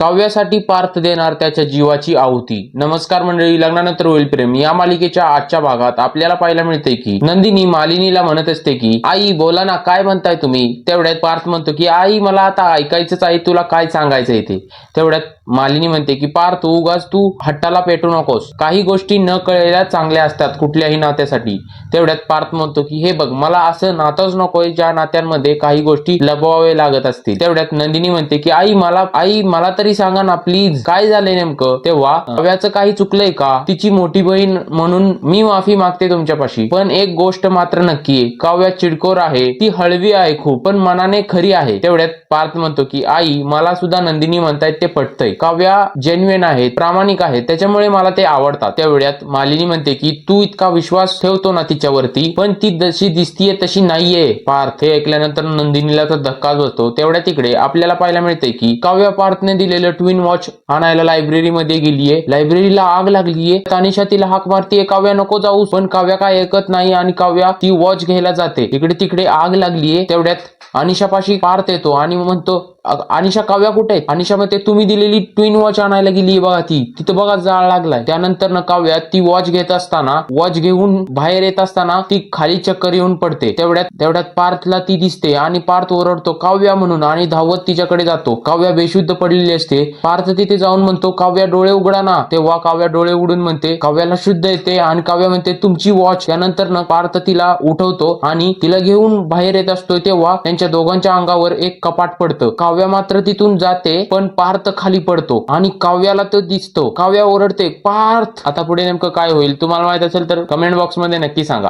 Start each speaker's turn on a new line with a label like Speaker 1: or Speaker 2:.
Speaker 1: काव्यासाठी पार्थ देणार त्याच्या जीवाची आहुती. नमस्कार मंडळी लग्नानंतर होईल प्रेम. या मालिकेच्या आजच्या भागात आपल्याला पाहायला मिळते की नंदिनी मालिनीला म्हणत असते की आई बोला ना काय म्हणताय तुम्ही? तेवढ्यात पार्थ म्हणतो की आई मला आता ऐकायचंच आहे तुला काय सांगायचंय ते तेवढ्यात मालिनी म्हणते की पार्थ उगाच तू हट्टाला पेटू नकोस. काही गोष्टी न कळलेल्या चांगल्या असतात कुठल्याही नात्यासाठी. तेवढ्यात पार्थ म्हणतो की हे बघ मला असं नातंच नकोय ज्या नात्यांमध्ये काही गोष्टी लपवावे लागत असतील. तेवढ्यात नंदिनी म्हणते की आई मला आई मला तरी सांगा ना प्लीज काय झालंय नेमकं? तेव्हा काव्याचं काही चुकलंय का? तिची मोठी बहीण म्हणून मी माफी मागते तुमच्यापाशी. पण एक गोष्ट मात्र नक्की आहे. काव्या चिडकोर आहे? ती हळवी आहे खूप पण मनाने खरी आहे. तेवढ्यात पार्थ म्हणतो की आई मला सुद्धा नंदिनी म्हणतायत ते पटतंय. काव्या जेन्युन आहेत प्रामाणिक आहेत त्याच्यामुळे मला ते आवडतात. तेवढ्यात मालिनी म्हणते की तू इतका विश्वास ठेवतो ना तिच्यावरती पण ती जशी दिसतीये तशी नाहीये. पार्थ हे ऐकल्यानंतर नंदिनीला तर धक्काच बसतो. तेवढ्या तिकडे आपल्याला पाहायला मिळते की काव्या पार्थने दिलेलं ट्विन वॉच आणायला लायब्ररीमध्ये गेलीये. लायब्ररीला आग लागलीये. तानिशा तिला हाक मारतीये. काव्या नको जाऊ पण काव्या काय ऐकत नाही आणि काव्या ती वॉच घ्यायला जाते. इकडे तिकडे आग लागलीये. तेवढ्यात अनिशापाशी पार्थ येतो आणि म्हणतो अनिशा काव्या कुठे आहे? अनिशा मध्ये तुम्ही दिलेली ट्विन वॉच आणायला गेली बघा ती. तिथं बघा जाळ लागलाय. त्यानंतर ना काव्या ती वॉच घेत असताना वॉच घेऊन बाहेर येत असताना ती खाली चक्कर येऊन पडते. तेवढ्यात तेवढ्यात पार्थला ती दिसते आणि पार्थ ओरडतो काव्या म्हणून आणि धावत तिच्याकडे जातो. काव्या बेशुद्ध पडलेली असते. पार्थ तिथे जाऊन म्हणतो काव्या डोळे उघडा ना. तेव्हा काव्या डोळे उघडून म्हणते काव्याला शुद्ध येते. आणि काव्या म्हणते तुमची वॉच त्यानंतर ना पार्थ तिला उठवतो आणि तिला घेऊन बाहेर येत असतो. तेव्हा त्यांच्या दोघांच्या अंगावर एक कपाट पडतं. काव्या मात्र तिथून जाते पण पार्थ खाली पडतो. आणि काव्याला तो दिसतो. काव्या ओरडते पार्थ! आता पुढे नेमकं काय होईल? तुम्हाला माहीत असेल तर कमेंट बॉक्समध्ये नक्की सांगा.